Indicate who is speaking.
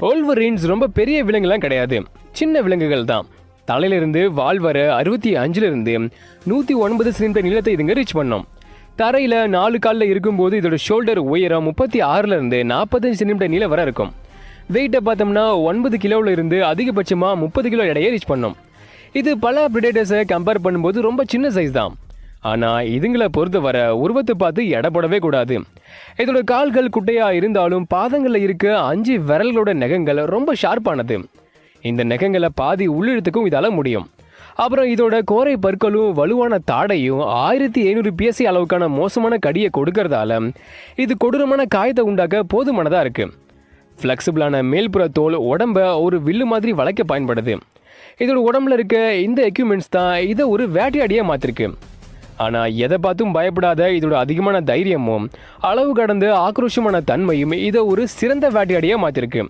Speaker 1: ஓல்வரீன்ஸ் ரொம்ப பெரிய விலங்குலாம் கிடையாது. சின்ன விலங்குகள் தான். தலையிலிருந்து வால் வர அறுபத்தி அஞ்சுலேருந்து நூற்றி ஒன்பது சென்டிமீட்டர் நீளத்தை இதுங்க ரீச் பண்ணோம். தரையில் நாலு காலில் இருக்கும்போது இதோட ஷோல்டர் உயரம் முப்பத்தி ஆறுலேருந்து நாற்பத்தஞ்சு சென்டிமீட்டர் நீளம் வர இருக்கும். வெயிட்டை பார்த்தோம்னா ஒன்பது கிலோவில் இருந்து அதிகபட்சமாக முப்பது கிலோ எடையை ரீச் பண்ணோம். இது பல பிரிடேட்டர்ஸை கம்பேர் பண்ணும்போது ரொம்ப சின்ன சைஸ் தான். ஆனால் இதுங்களை பொறுத்தவரை உருவத்தை பார்த்து எடை போடவே கூடாது. இதோட கால்கள் குட்டையாக இருந்தாலும் பாதங்களில் இருக்க அஞ்சு விரல்களோட நகங்கள் ரொம்ப ஷார்ப்பானது. இந்த நகங்களை பாதி உள்ளிழுத்துக்கும் இதால் முடியும். அப்புறம் இதோட கோரை பற்களும் வலுவான தாடையும் ஆயிரத்தி ஐநூறு பிஎஸ்சி அளவுக்கான மோசமான கடியை கொடுக்கறதால இது கொடூரமான காயத்தை உண்டாக்க போதுமானதாக இருக்குது ஃப்ளெக்சிபிளான மேல்புற தோல் உடம்ப ஒரு வில்லு மாதிரி வளைக்க பயன்படுது. இதோட உடம்புல இருக்க இந்த எக்யூப்மெண்ட்ஸ் தான் இதை ஒரு வேட்டையாடியாக மாற்றிருக்கு ஆனால் எதை பார்த்தும் பயப்படாத இதோட அதிகமான தைரியமும் அளவு கடந்த ஆக்ரோஷமான தன்மையும் இதை ஒரு சிறந்த வேட்டையாடியாக மாற்றிருக்கு